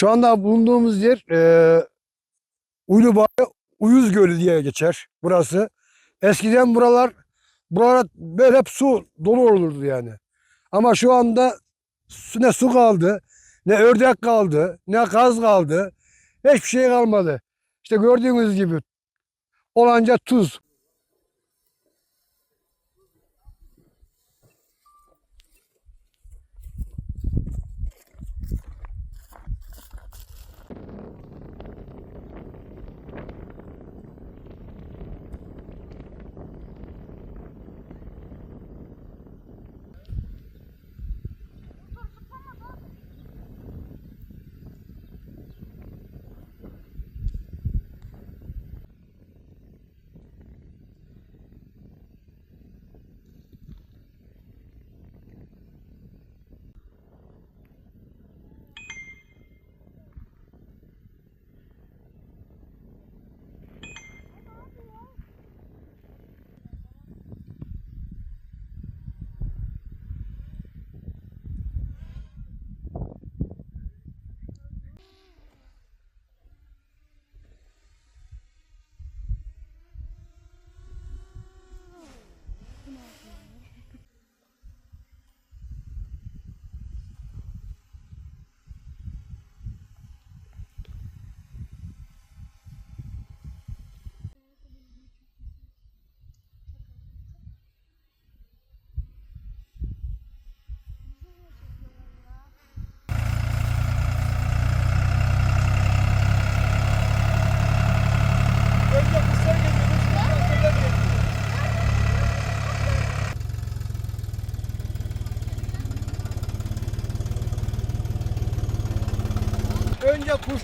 Şu anda bulunduğumuz yer e, Uylubağ Uyuz Gölü diye geçer burası. Eskiden buralar buralar böyle hep su dolu olurdu yani. Ama şu anda ne su kaldı, ne ördek kaldı, ne kaz kaldı. Hiçbir şey kalmadı. İşte gördüğünüz gibi olanca tuz.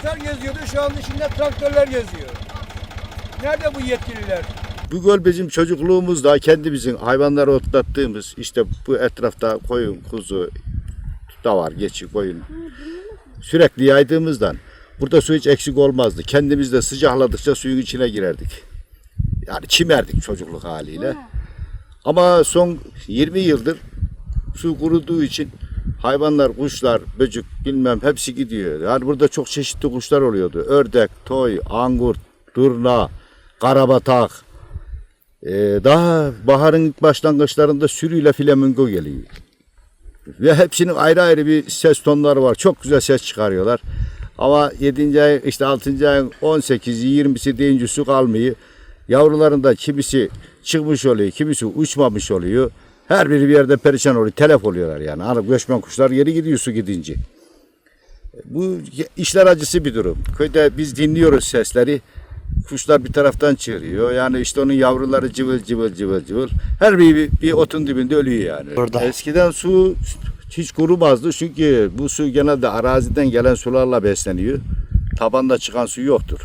Kuşlar geziyordu, şu anda şimdi traktörler geziyor. Nerede bu yetkililer? Bu göl bizim çocukluğumuzda kendimizin hayvanları otlattığımız işte bu etrafta koyun, kuzu da var, geçi, koyun. Sürekli yaydığımızdan burada su hiç eksik olmazdı. Kendimiz de sıcakladıkça suyun içine girerdik. Yani çimerdik çocukluk haliyle. Ama son 20 yıldır su kuruduğu için hayvanlar, kuşlar, böcek bilmem hepsi gidiyor. Yani burada çok çeşitli kuşlar oluyordu. Ördek, toy, angur, durna, karabatak, ee, daha baharın ilk başlangıçlarında sürüyle flamingo geliyor. Ve hepsinin ayrı ayrı bir ses tonları var. Çok güzel ses çıkarıyorlar. Ama 7. ay işte 6. ayın 18'i 20'si deyince su kalmıyor. Yavrularında kimisi çıkmış oluyor, kimisi uçmamış oluyor. Her biri bir yerde perişan oluyor. Telef oluyorlar yani. Hani göçmen kuşlar geri gidiyor su gidince. Bu işler acısı bir durum. Köyde biz dinliyoruz sesleri. Kuşlar bir taraftan çığırıyor. Yani işte onun yavruları cıvıl cıvıl cıvıl cıvıl. Her biri bir, bir otun dibinde ölüyor yani. Burada. Eskiden su hiç kurumazdı çünkü bu su genelde araziden gelen sularla besleniyor. Tabanda çıkan su yoktur.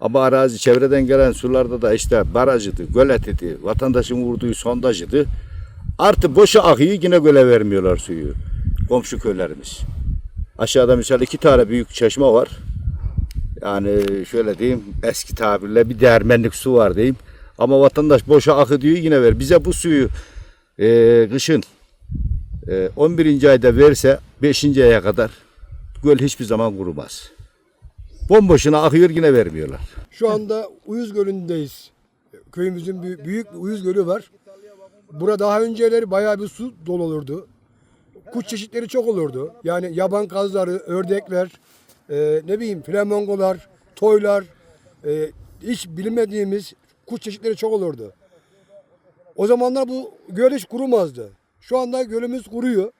Ama arazi çevreden gelen sularda da işte barajıydı, göletiydi, vatandaşın vurduğu sondajıydı. Artı boşa akıyor yine göle vermiyorlar suyu. Komşu köylerimiz. Aşağıda misal iki tane büyük çeşme var. Yani şöyle diyeyim eski tabirle bir değermenlik su var diyeyim. Ama vatandaş boşa akı diyor yine ver. Bize bu suyu e, kışın e, 11. ayda verse 5. aya kadar göl hiçbir zaman kurumaz. Bomboşuna akıyor yine vermiyorlar. Şu anda Uyuz Gölü'ndeyiz. Köyümüzün büyük bir Uyuz Gölü var. Burada daha önceleri bayağı bir su dolu olurdu. Kuş çeşitleri çok olurdu. Yani yaban kazları, ördekler, e, ne bileyim flamingolar, toylar, e, hiç bilmediğimiz kuş çeşitleri çok olurdu. O zamanlar bu göl hiç kurumazdı. Şu anda gölümüz kuruyor.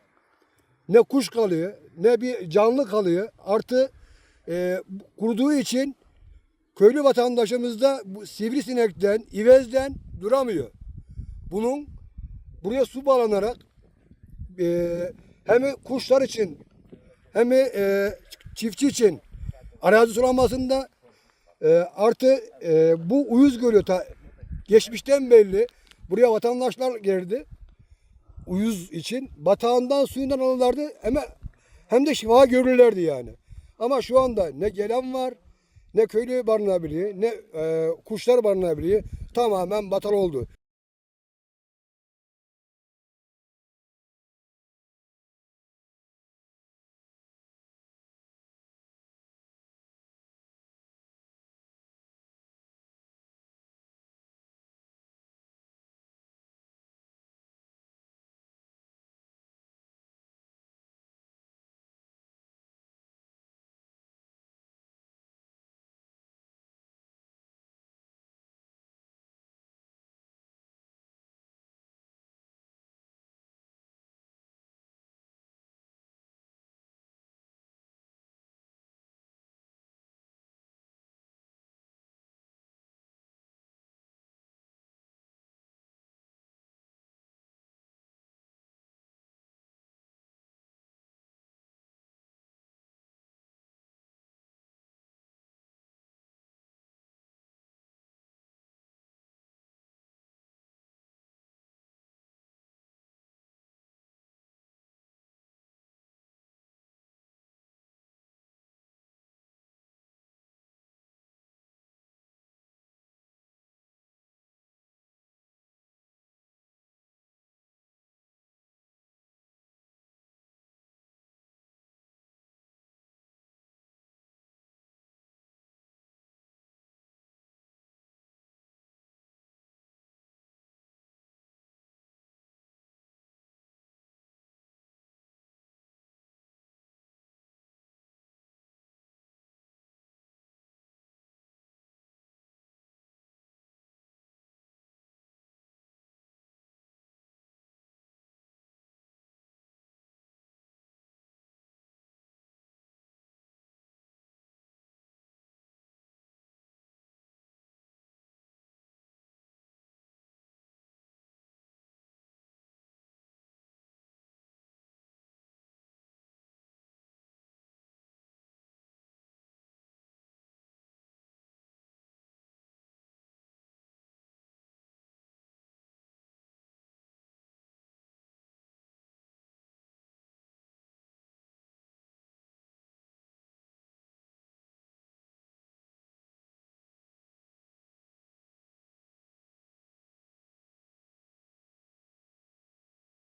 Ne kuş kalıyor, ne bir canlı kalıyor. Artı e, kuruduğu için köylü vatandaşımız da sivrisinekten, ivezden duramıyor. Bunun buraya su bağlanarak e, hem kuşlar için hem e, çiftçi için arazi sulamasında e, artı e, bu uyuz gölü ta, geçmişten belli buraya vatandaşlar geldi uyuz için batağından suyundan alırlardı hem, hem de şifa görürlerdi yani. Ama şu anda ne gelen var ne köylü barınabiliyor ne e, kuşlar barınabiliyor tamamen batal oldu.